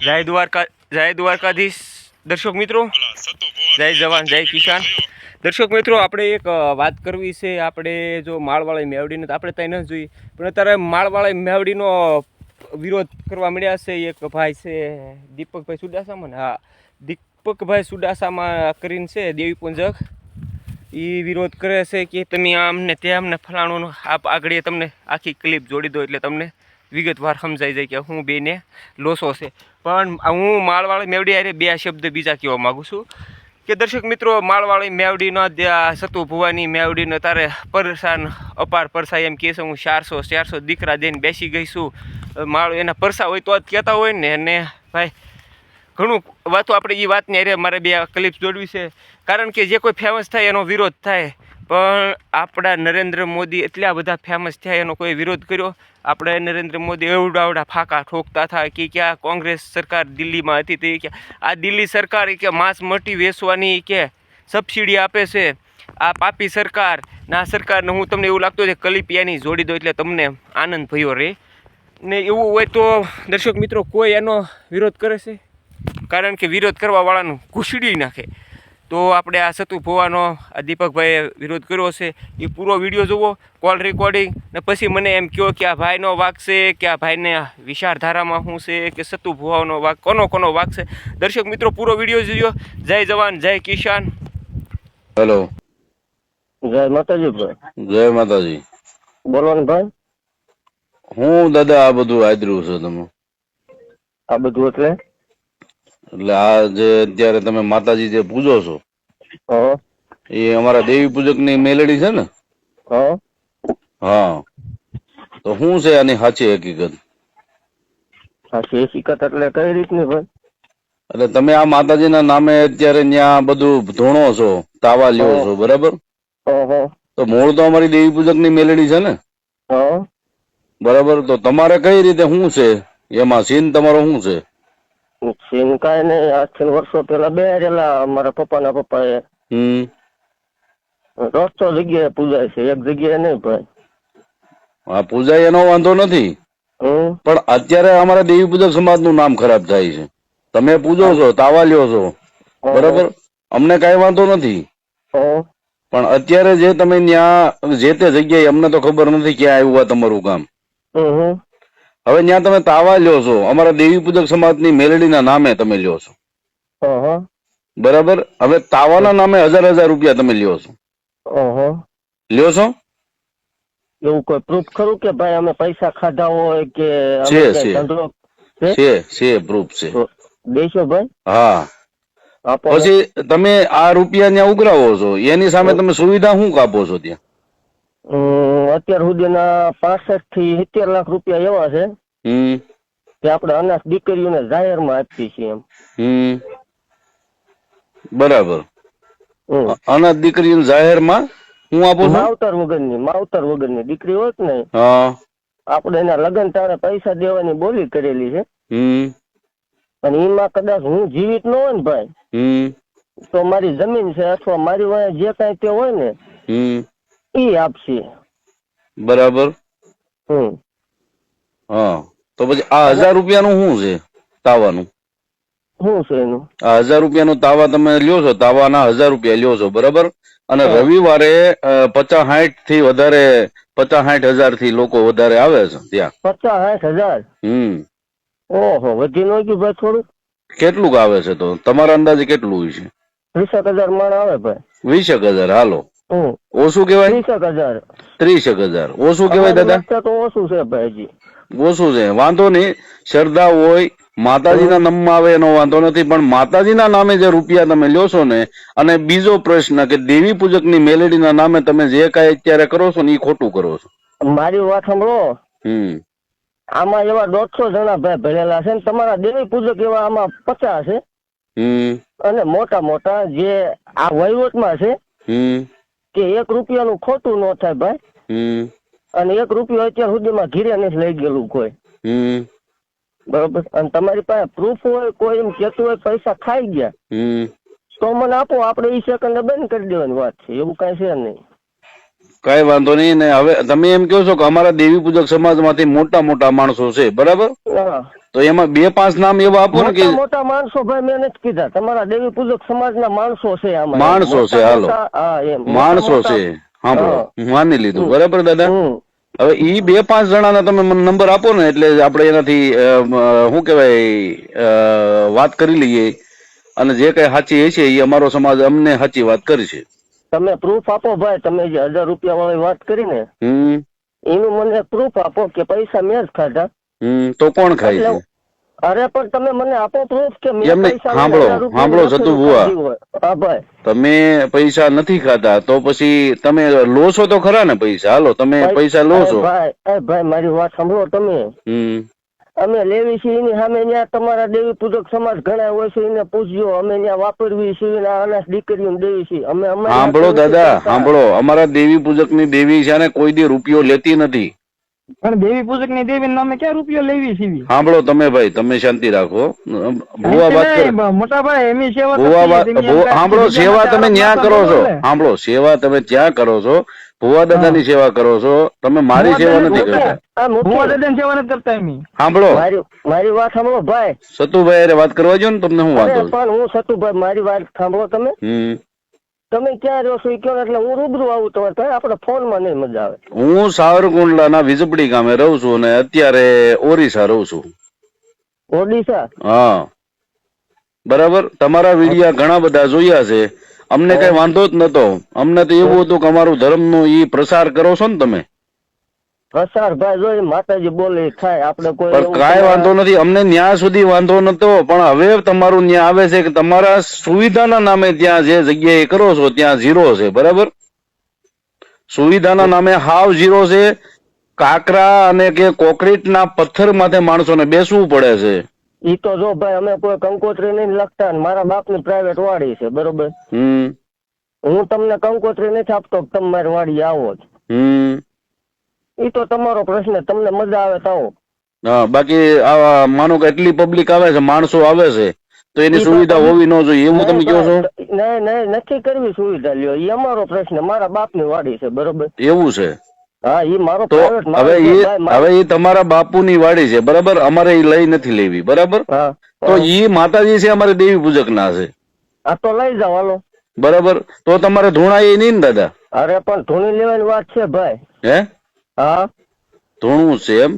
જય દ્વારકા જય દ્વારકાધીશ દર્શક મિત્રો. જય જવાન જય કિસાન. દર્શક મિત્રો આપણે એક વાત કરવી છે આપણે જો માળવાળી મેવડીને તો આપણે ત્યાં ન જોઈએ પણ અત્યારે માળવાળી મેવડીનો વિરોધ કરવા મળ્યા છે એક ભાઈ છે દીપકભાઈ સુડાસામાં હા દીપકભાઈ સુડાસામાં કરીને છે દેવી પુંજક. એ વિરોધ કરે છે કે તમે આમને તે અમને ફલાણું આપ આગળ તમને આખી ક્લિપ જોડી દો એટલે તમને વિગતવાર સમજાઈ જાય કે હું બેને લોસો છે. પણ હું માળવાળી મેવડી અરે બે શબ્દ બીજા કહેવા માગું છું. કે દર્શક મિત્રો, માળવાળી મેવડીનો સતુ ભુવાની મેવડીનો તારે પરસાન અપાર પરસા એમ કહે છે. હું ચારસો ચારસો દીકરા દઈને બેસી ગઈ છું. માળ એના પરસા હોય તો જ કહેતા હોય ને. અને ભાઈ, ઘણું વાતો આપણે એ વાતની અરે મારે બે ક્લિપ્સ જોડવી છે. કારણ કે જે કોઈ ફેમસ થાય એનો વિરોધ થાય. પણ આપણા નરેન્દ્ર મોદી એટલા બધા ફેમસ થયા, એનો કોઈ વિરોધ કર્યો? આપણે નરેન્દ્ર મોદી એવડા એવડા ફાંકા ઠોકતા હતા કે ક્યાં કોંગ્રેસ સરકાર દિલ્હીમાં હતી તે કે આ દિલ્હી સરકાર કે માંસ મટી વેચવાની કે સબસિડી આપે છે? આ પાપી સરકાર, ના સરકારને હું તમને એવું લાગતું છે કલિપિયાની જોડી દો એટલે તમને આનંદ ભયો રહે ને એવું હોય તો દર્શક મિત્રો કોઈ એનો વિરોધ કરે છે? કારણ કે વિરોધ કરવાવાળાનું ઘૂસડી નાખે. તો આપણે આ સતુ ભોવાનો આ દીપકભાઈએ વિરોધ કર્યો છે. એ પૂરો વીડિયો જુઓ કોલ રેકોર્ડિંગ ને પછી મને એમ કહો કે આ ભાઈનો વાક છે કે આ ભાઈને વિચારધારામાં શું છે કે સતુ ભોવાનો વાક કોનો કોનો વાક છે. દર્શક મિત્રો પૂરો વીડિયો જોયો જય જવાન જય કિસાન. હેલો જય માતાજી ભાઈ. જય માતાજી. બોલવાનું ભાઈ? હું દાદા આ બધું આદર્યું છે તમે. આ બધું એટલે? એટલે આ જે અત્યારે તમે માતાજી જે પૂજો છો એ અમારા દેવી પૂજકની મેલડી છે ને? હા. તો શું છે આની સાચી હકીકત? સાચી હકીકત એટલે કઈ રીતની ભાઈ? એટલે તમે આ માતાજીના નામે અત્યારે ત્યાં બધું ધોણો છો તાવા લ્યો છો બરાબર? તો મૂળ તો અમારી દેવી પૂજકની મેલડી છે ને? બરાબર? તો તમારે કઈ રીતે શું છે? એમાં સીન તમારો શું છે? સીન કાંઈ નહીં આજથી વર્ષો પેલા બે રેલા અમારા પપ્પાના પપ્પાએ. હમ. રસ્તો જગ્યાએ પૂજાય છે એક જગ્યાએ નહીં ભાઈ આ પૂજાય એનો વાંધો નથી. પણ અત્યારે અમારા દેવી પૂજક સમાજનું નામ ખરાબ થાય છે. તમે પૂજો છો તાવા લ્યો છો બરાબર? અમને કઈ વાંધો નથી. પણ અત્યારે જે તમે ત્યાં જે તે જગ્યાએ અમને તો ખબર નથી ક્યાં આવ્યું આ તમારું હમ. હવે ત્યાં તમે તાવા લ્યો છો. અમારા દેવી પૂજક સમાજની મેલડીના નામે તમે લ્યો છો. બરાબર? હવે તાવાના નામે હજાર હજાર રૂપિયા તમે લ્યો છો. લ્યો છો? એવું કોઈ પ્રૂફ ખરું કે ભાઈ અમે પૈસા ખાધા હોય કે છે, છે. છે? છે પ્રૂફ છે. દેશો ભાઈ? હા. પછી તમે આ રૂપિયા ત્યાં ઉઘરાવો છો. એની સામે તમે સુવિધા શું કાપો છો ત્યાં? અત્યાર સુધીના પાસઠથી સિત્તેર લાખ રૂપિયા એવા છે કે આપણે અનાજ દીકરીઓને જાહેરમાં આપીએ છીએ એમ. બરાબર. અનાજ દીકરીઓને જાહેરમાં હું આપું માવતર વગરની માવતર વગરની દીકરી હોત ને આપણે એના લગ્ન તારે પૈસા દેવાની બોલી કરેલી છે. અને એમાં કદાચ હું જીવિત ન હોય ને ભાઈ તો મારી જમીન છે અથવા મારી વાંહે જે કાંઈ તે હોય ને એ આપશે. બરાબર? હમ. હા. તો પછી આ હજાર રૂપિયાનું શું છે તાવાનું? શું છે એનું? આ હજાર રૂપિયાનું તાવા તમે લ્યો છો તાવાના હજાર રૂપિયા લ્યો છો બરાબર? અને રવિવારે પચાસ સાઠથી વધારે પચાસ સાઠ હજારથી લોકો વધારે આવે છે ત્યાં. પચાસ સાઠ હજાર? હમ. ઓહો વધી નો ગયું ભાઈ થોડું કેટલું આવે છે તો? તમારા અંદાજે કેટલું હોય છે? ત્રીસેક હજાર માણ આવે ભાઈ. વીસેક હજાર હાલો. ઓછું કહેવાય? ત્રીસેક હજાર. ત્રીસેક હજાર. ઓછું કહેવાય દાદા? તો ઓછું છે ભાઈજી. ઓછું છે. વાંધો નહીં. શ્રદ્ધા હોય માતાજીના નામમાં આવે એનો વાંધો નથી પણ માતાજીના નામે જે રૂપિયા તમે લ્યો છો ને અને બીજો પ્રશ્ન કે દેવી પૂજકની મેલેડીના નામે તમે જે કાંઈ અત્યારે કરો છો ને એ ખોટું કરો છો. મારી વાત સાંભળો. હમ. આમાં એવા દોઢસો જણા ભાઈ ભરેલા છે ને તમારા દેવી પૂજક એવા આમાં પચાસ છે. હમ. અને મોટા મોટા જે આ વહીવટમાં છે હમ. કે એક રૂપિયાનું ખોટું ન થાય ભાઈ. અને એક રૂપિયો અત્યાર સુધીમાં ઘીરે નથી લઈ ગયેલું કોઈ. બરોબર? અને તમારી પાસે પ્રૂફ હોય કોઈ એમ કેતું હોય પૈસા ખાઈ ગયા. હમ. તો મને આપો આપણે ઈ સેકન્ડ બંધ કરી દેવાની વાત છે એવું કઈ છે નહીં. કઈ વાંધો નહીં ને હવે તમે એમ કહો છો કે અમારા દેવી પૂજક સમાજમાંથી મોટા મોટા માણસો છે બરાબર? તો એમાં બે પાંચ નામ એવા આપો ને કે મોટા માણસો ભાઈ મેં નથી કીધા. તમારા દેવી પૂજક સમાજના માણસો છે આમાં. માણસો છે, હાલો. માણસો છે. હા. હું માની લીધું. બરાબર દાદા? હવે ઈ બે પાંચ જણાના તમે મને નંબર આપો ને એટલે આપણે એનાથી શું કહેવાય વાત કરી લઈએ. અને જે કઈ સાચી હશે એ અમારો સમાજ અમને સાચી વાત કરશે. તમે પ્રૂફ આપો ભાઈ તમે જે હજાર રૂપિયા વાળી વાત કરી ને એનું મને પ્રૂફ આપો કે પૈસા મેં જ ખાધા. હમ તો કોણ ખાય છે? અરે પણ તમે મને આપો પ્રૂફ કે મેં પૈસા સાંભળો, સાંભળો, જતું ભાઈ. તમે પૈસા નથી ખાતા તો પછી તમે લો છો તો ખરા ને પૈસા? હાલો તમે પૈસા લો છો ભાઈ ભાઈ મારી વાત સાંભળો તમે. હમ. અમે લેવી છીએ એની સામે ત્યાં તમારા દેવી પૂજક સમાજ ઘણા હોય છે એને પૂછજો અમે ત્યાં વાપરવી છીએ ને આ અનાજ દીકરીઓને દેવી છીએ. અમે સાંભળો દાદા સાંભળો અમારા દેવી પૂજકની દેવી છે ને કોઈ દી રૂપિયો લેતી નથી. પણ દેવી પૂજકની દેવી નામે ક્યાં રૂપિયો લેવી સીવી? સાંભળો તમે ભાઈ તમે શાંતિ રાખો. ભુવા વાત કરો. મોટા ભાઈ એમની સેવા ભુવા સાંભળો સેવા તમે ન્યા કરો છો. સાંભળો સેવા તમે ત્યાં કરો છો. ભુવા દાદાની સેવા કરો છો. તમે મારી સેવા નથી કરતા. ભુવા દાદા ની સેવા નથી કરતા એમ સાંભળો. મારી મારી વાત સાંભળો ભાઈ. સતુભાઈ અરે વાત કરવા જો ને તમને હું વાંધો પણ હું સતુભાઈ મારી વાત સાંભળો તમે. હમ. તમે ક્યાં રહો છો કહો એટલે હું રૂબરૂ આવું તમારે ત્યાં આપણે ફોનમાં નહીં મજા આવે. હું સાવરકુંડલાના વીજપડી ગામે રહું છું અને અત્યારે ઓરિસ્સા રહું છું. ઓડિશા? હા. બરાબર? તમારા વિડિયા ઘણા બધા જોયા છે. અમને કઈ વાંધો જ નતો. અમને તો એવું હતું કે અમારું ધર્મનું ઈ પ્રસાર કરો છો ને તમે. પ્રસાર જોઈ માતાજી બોલે થાય આપણે કોઈ કાંઈ વાંધો નથી. અમને ન્યા સુધી વાંધો નતો પણ હવે તમારું ન્યા આવે છે કે તમારા સુવિધાના નામે ત્યાં જે જગ્યાએ કરો છો ત્યાં ઝીરો છે બરાબર? સુવિધાના નામે હાવ ઝીરો છે. કાકરા અને કે કોકરીટના પથ્થર માથે માણસોને બેસવું પડે છે. ઈ તો જો ભાઈ અમે કોઈ કંકોત્રી નહીં લખતા મારા બાપની પ્રાઇવેટ વાડી છે બરોબર? હમ. હું તમને કંકોત્રી નથી આપતો તમે મારી વાડી આવો જ હમ. ઈ તો તમારો પ્રશ્ન તમને મજા આવે તો હા બાકી આવા માનો કે એટલી પબ્લિક આવે છે માણસો આવે છે તો એની સુવિધા હોવી ન જોઈએ એવું તમે કહો છો? નહીં નહીં નથી કરવી સુવિધા લ્યો એ અમારો પ્રશ્ન મારા બાપની વાડી છે બરોબર? એવું છે? હા ઈ મારો તો હવે એ હવે એ તમારા બાપુની વાડી છે બરાબર? અમારે એ લઈ નથી લેવી બરાબર? હા તો ઈ માતાજી છે અમારે દેવી પૂજક ના છે. આ તો લઈ જાવ હાલો. બરાબર? તો તમારે ધૂણા એ નહીં ને દાદા? અરે પણ ધૂણી લેવાની વાત છે ભાઈ. હે? હા? ધૂણું છે એમ?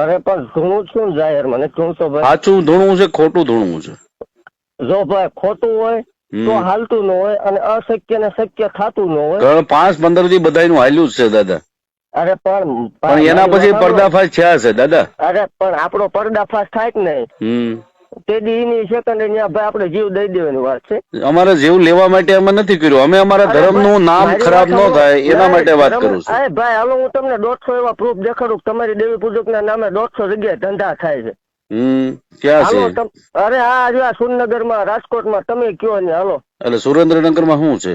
અરે પણ ધૂણું શું જાહેર? મને ધૂણતો ભાઈ સાચું ધૂણું છે ખોટું ધૂણું છે. જો ભાઈ ખોટું હોય તો હાલતું ન હોય અને અશક્ય ને શક્ય થતું ન હોય. પાંચ પંદરથી બધાનું હાલ્યું જ છે દાદા. અરે પણ પણ એના પછી પર્દાફાશ થયા છે દાદા. અરે પણ આપણો પર્દાફાશ થાય જ નહીં. હમ તે દી સેકન્ડ ત્યાં ભાઈ આપણે જીવ દઈ દેવાની વાત છે. અમારે જેવું લેવા માટે અમે નથી કર્યું. અમે અમારા ધર્મનું નામ ખરાબ ન થાય એના માટે વાત કરું છું. અરે ભાઈ હાલો હું તમને દોઢસો એવા પ્રૂફ દેખાડું તમારી દેવી પૂજક ના નામે દોઢસો જગ્યાએ ધંધા થાય છે. ક્યાં છે? અરે આ જો આ રાજકોટમાં તમે કયો ને હાલો. એટલે સુરેન્દ્રનગરમાં શું છે?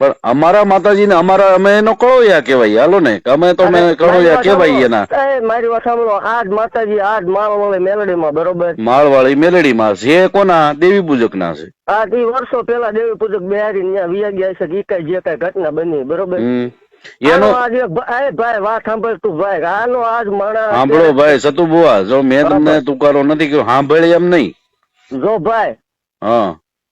પણ અમારા માતાજીને અમારા અમે એનો કળોયા કહેવાય હાલો ને કે અમે તો અમે કળોયા કહેવાય. એના. મારી વાત સાંભળો. આજ માતાજી આજ માળવાળી મેલડીમાં બરોબર? માળવાળી મેલડીમાં છે કોના? દેવી પૂજક ના છે. આ તે વર્ષો પેલા દેવી પૂજક બિહારી ત્યાં વિયા ગયા છે કે ઈ કઈ જે કઈ ઘટના બની બરોબર? એનો આજ ભાઈ વાત સાંભળ તું ભાઈ આનો આજ માણસ સાંભળો ભાઈ સતુ જો મેં તમને તુકારો નથી કર્યો સાંભળે એમ નહીં. જો ભાઈ હા.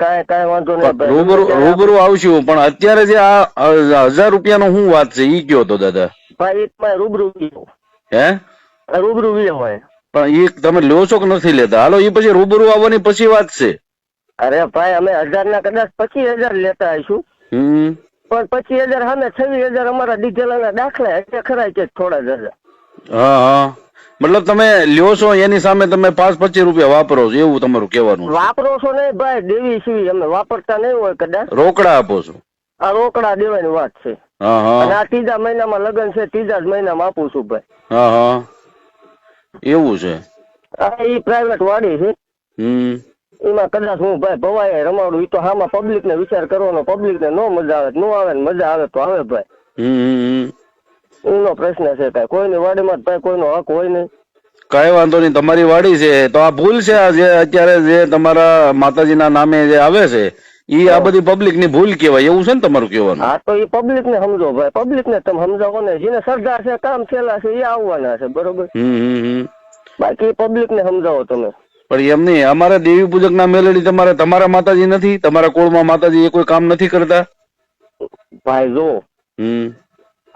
કાંઈ કાંઈ વાંધો નહીં રૂબરૂ રૂબરૂ આવશું પણ અત્યારે જે આ હજાર રૂપિયાનો શું વાત છે? ઈ કયો તો દાદા? ભાઈ એક માં રૂબરૂ હે? રૂબરૂ વી હોય પણ એ તમે લ્યો છો કે નથી લેતા? હાલો ઈ પછી રૂબરૂ આવવાની પછી વાત છે. અરે ભાઈ અમે હજાર ના કદાચ પચીસ હજાર લેતા આવીશું. હમ. પણ પચીસ હજાર સામે છવ્વીસ હજાર અમારા દીધેલા દાખલા એટલે ખરા કે થોડા જ હજાર. હા હા. મતલબ તમે લ્યો છો એની સામે તમે પાંચ પચીસ રૂપિયા વાપરો છો એવું તમારું કહેવાનું. વાપરો છો ને ભાઈ દેવી સીવી અમે વાપરતા નહીં હોય કદાચ. રોકડા આપો છો. આ રોકડા દેવાની વાત છે. અને આ ત્રીજા મહિનામાં લગ્ન છે ત્રીજા જ મહિનામાં આપું છું ભાઈ. હા હા. એવું છે. આ ઈ પ્રાઇવેટ વાડી છે. હમ. એમાં કદાચ હું ભાઈ ભવાય રમાડું ઈ તો હામાં પબ્લિક ને વિચાર કરવાનો પબ્લિક ને નો મજા આવે નો આવે ને મજા આવે તો આવે ભાઈ. હમ. એનો પ્રશ્ન છે કઈ. કોઈની વાડીમાં કઈ કોઈનો હક હોય નહીં. કઈ વાંધો નહીં. તમારી વાડી છે. તો આ ભૂલ છે આ જે અત્યારે જે તમારા માતાજીના નામે જે આવે છે ઈ આ બધી પબ્લિકની ભૂલ કહેવાય. એવું છે ને તમારું કહેવાનું? હા તો એ પબ્લિક ને સમજો ભાઈ. પબ્લિક ને તમે સમજાવો ને. જેને સરદાર છે કામ છેલ્લા છે એ આવવાના છે. બરોબર? બાકી પબ્લિક ને સમજાવો તમે. પણ એમ નહીં. અમારા દેવી પૂજક ના મેલડી તમારે તમારા માતાજી નથી? તમારા કુળમાં માતાજી એ કોઈ કામ નથી કરતા? ભાઈ જો. હમ.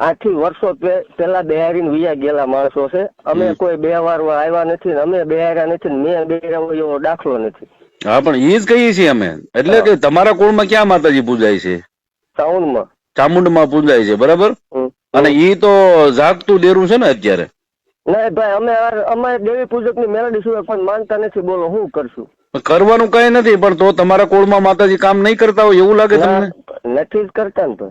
આથી વર્ષો પે- પેલા બિહારીને વિયા ગયેલા માણસો છે. અમે કોઈ બે વાર આવ્યા નથી ને અમે બિહાર્યા નથી ને મેં બિહાર્યા હોય એવો દાખલો નથી. હા પણ એ જ કહીએ છીએ અમે. એટલે કે તમારા કુળમાં ક્યાં માતાજી પૂજાય છે? સાઉન્ડમાં. ચામુંડમાં પૂજાય છે બરાબર? અને ઈ તો જાગતું ડેરું છે ને અત્યારે? નહીં ભાઈ અમે અમે દેવી પૂજકની મેલડી સિવાય પણ માનતા નથી. બોલો શું કરશું? કરવાનું કઈ નથી પણ તો તમારા કુળમાં માતાજી કામ નહીં કરતા હોય એવું લાગે તમને? નથી જ કરતા ને ભાઈ.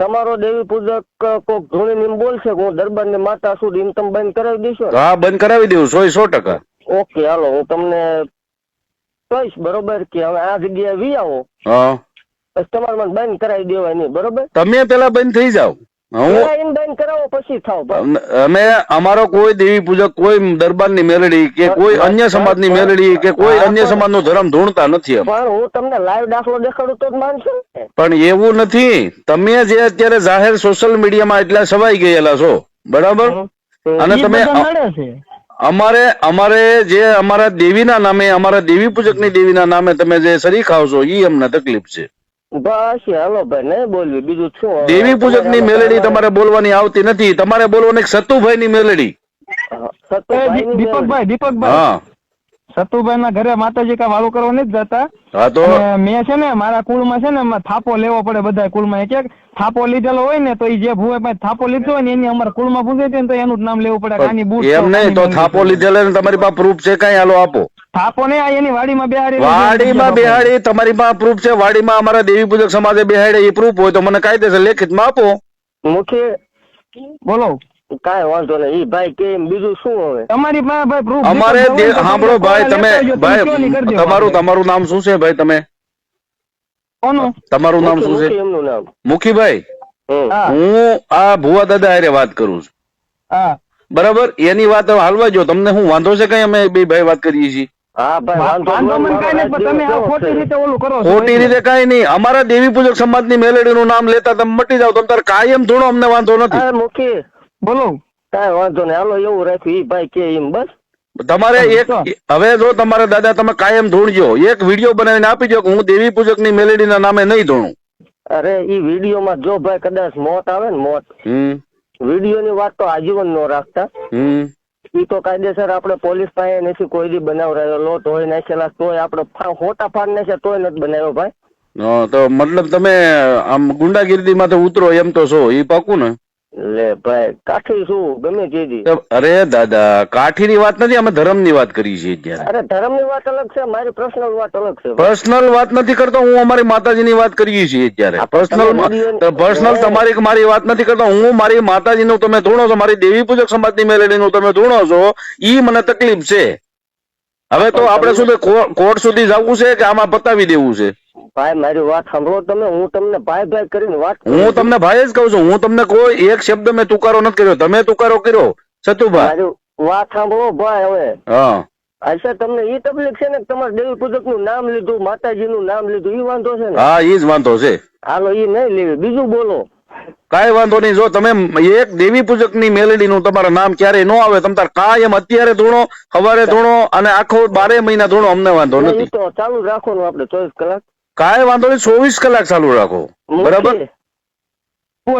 તમારો દેવી પૂજક કોક ધૂણી એમ બોલશે કે હું દરબારની માતા છું એમ તમે બંધ કરાવી દેશો હા બંધ કરાવી દેવું સો સો ટકા. ઓકે હાલો હું તમને કહીશ બરોબર કે હવે આ જગ્યાએ વી આવો. તમારે મને બંધ કરાવી દેવાય નહીં બરોબર? તમે પેલા બંધ થઈ જાઓ. અમે અમારો કોઈ દેવી પૂજક કોઈ દરબારની મેલડી કે કોઈ અન્ય સમાજની મેલડી કે કોઈ અન્ય સમાજનો ધર્મ ધૂણતા નથી પણ હું તમને લાઈવ દાખલો દેખાડું તો માનશો પણ એવું નથી. તમે જે અત્યારે જાહેર સોશિયલ મીડિયામાં એટલા સવાઈ ગયેલા છો બરાબર? અને તમે અમારે અમારે જે અમારા દેવીના નામે અમારા દેવી પૂજકની દેવીના નામે તમે જે સરી ખાવ છો એ અમને તકલીફ છે. બસ હાલો ભાઈ ને બોલવી? બીજું શું? દેવી પૂજકની મેલેડી તમારે બોલવાની આવતી નથી. તમારે બોલવાની સતુભાઈ ની દી- દીપકભાઈ દીપકભાઈ. હા. સતુભાઈ ના ઘરે માતાજી કા વાળું કરવા નથી જતા. તો? મેં છે ને મારા કુળમાં છે ને થાપો લેવો પડે બધા કુળમાં. એક એક થાપો લીધેલો હોય ને તો એ જે ભૂવે પાસે થાપો લીધો હોય ને એની અમારા કુળમાં પૂછે છે ને તો એનું જ નામ લેવું પડે. કાની બૂટ એમ નહીં તો થાપો લીધેલો તમારી પાસે પ્રૂફ છે કઈ હાલો આપો. થાપો ને આ એની વાડીમાં બેહાડી વાડીમાં બેહાડી તમારી પાસે પ્રૂફ છે વાડીમાં અમારા દેવી પૂજક સમાજે બેહાડે એ પ્રૂફ હોય તો મને કાયદેસર લેખિતમાં આપો. મુખી બોલો. કાંઈ વાંધો નહીં. ઈ ભાઈ કે બીજું શું હવે? તમારી પાસે ભાઈ પ્રૂફ અમારે સાંભળો ભાઈ તમે ભાઈ તમારું તમારું નામ શું છે ભાઈ તમે? કોનું? તમારું નામ શું છે? એમનું નામ. મુખીભાઈ? હું. આ ભુવા દાદા હારે વાત કરું છું. હા. બરાબર? એની વાત હાલવા જો તમને હું વાંધો છે કઈ? અમે બે ભાઈ વાત કરીએ છીએ. ખોટી રીતે ઓલું કરો છો. ખોટી રીતે કઈ નહીં. અમારા દેવી પૂજક સમાજની મેલેડી નું નામ લેતા તમે મટી જાવ તમે કાયમ થોડો અમને વાંધો નથી. બોલો. કઈ વાંધો નહીં. હાલો એવું રાખ્યું. ઈ ભાઈ કે એમ બસ. તમારે એક હવે જો તમારે દાદા તમે કાયમ ધૂણજો. એક વીડિયો બનાવીને આપી દો કે હું દેવી પૂજકની મેલેડી ના નામે નહીં ધૂણું. અરે ઈ વીડિયો માં જો ભાઈ કદાચ મોત આવે ને મોત હમ. વિડીયોની વાત તો આજીવન નો રાખતા. હમ. ઈ તો કાયદેસર આપણે પોલીસ પાસે નથી કોઈ દી બનાવરાયેલો તોય નાખેલા, તોય આપણે ખોટા ફાડ છે તોય નથી બનાવ્યો ભાઈ. તો મતલબ તમે આમ ગુંડાગીરી માંથી ઉતરો એમ તો છો એ પાકું ને? લે ભાઈ કાઠી શું? ગમે તેજી અરે દાદા કાઠી ની વાત નથી અમે ધર્મની વાત કરી છીએ અત્યારે. અરે ધર્મની વાત અલગ છે મારી પર્સનલ વાત અલગ છે. પર્સનલ વાત નથી કરતો હું અમારી માતાજી ની વાત કરીએ છીએ અત્યારે. પર્સનલ પર્સનલ તમારી મારી વાત નથી કરતો હું મારી માતાજી નું તમે ધૂણો છો મારી દેવી પૂજક સમાજની મેલેડી નું તમે ધૂણો છો ઈ મને તકલીફ છે. હવે તો આપણે શું કોર્ટ સુધી જવું છે કે આમાં પતાવી દેવું છે? ભાઈ મારી વાત સાંભળો તમે હું તમને ભાઈ ભાઈ કરીને વાત હું તમને ભાઈ જ કહું છું હું તમને કોઈ એક શબ્દ મેં તુકારો નથી કર્યો. તમે તુકારો કર્યો સતુભાઈ વાત સાંભળો ભાઈ હવે. હા. અચ્છા તમને ઈ તકલીફ છે ને તમારે દેવી પૂજકનું નામ લીધું માતાજી નું નામ લીધું ઈ વાંધો છે ને? હા ઈ જ વાંધો છે. હાલો ઈ નહીં લેવી. બીજું બોલો. કાંઈ વાંધો નહીં. જો તમે એક દેવી પૂજકની મેલેડી નું તમારું નામ ક્યારેય ન આવે તમે તાર કાયમ અત્યારે ધૂણો સવારે ધૂણો અને આખો બારે મહિના ધૂણો અમને વાંધો નથી. તો ચાલુ રાખવાનું આપણે ચોવીસ કલાક? કાંઈ વાંધો નહીં ચોવીસ કલાક ચાલુ રાખો. બરાબર?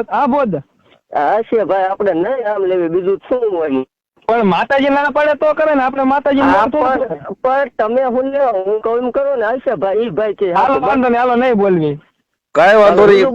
આ બોધ હા છે ભાઈ આપણે નહીં આમ લેવી બીજું શું હોય? પણ માતાજી ના પડે તો કરે ને આપણે માતાજી પણ તમે હું લેવા હું કહું એમ કરો ને હશે ભાઈ ભાઈ હાલો વાંધો નહીં હાલો નહીં બોલવી. કાંઈ વાંધો નહીં.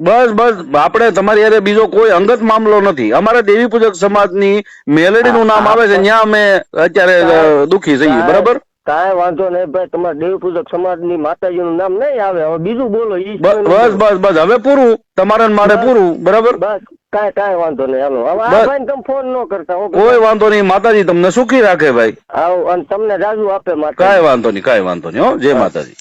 બસ બસ. આપણે તમારી યારે બીજો કોઈ અંગત મામલો નથી. અમારા દેવી પૂજક સમાજની મેલેડીનું નામ આવે છે. ત્યાં અમે અત્યારે દુખી થઈએ બરાબર? કાંઈ વાંધો નહીં ભાઈ. તમારા દેવ પૂજક સમાજની માતાજી નું નામ નહીં આવે. હવે બીજું બોલો. ઈ બસ બસ બસ. હવે પૂરું. તમારે મારે પૂરું. બરાબર? બસ. કાંઈ કાંઈ વાંધો નહીં. હાલો. હવે આ ભાઈ તમે ફોન ન કરતા કોઈ વાંધો નહીં. માતાજી તમને સુખી રાખે ભાઈ. આવો અને તમને રાજુ આપે માતા કાંઈ વાંધો નહીં કાંઈ વાંધો નહીં હો. જય માતાજી.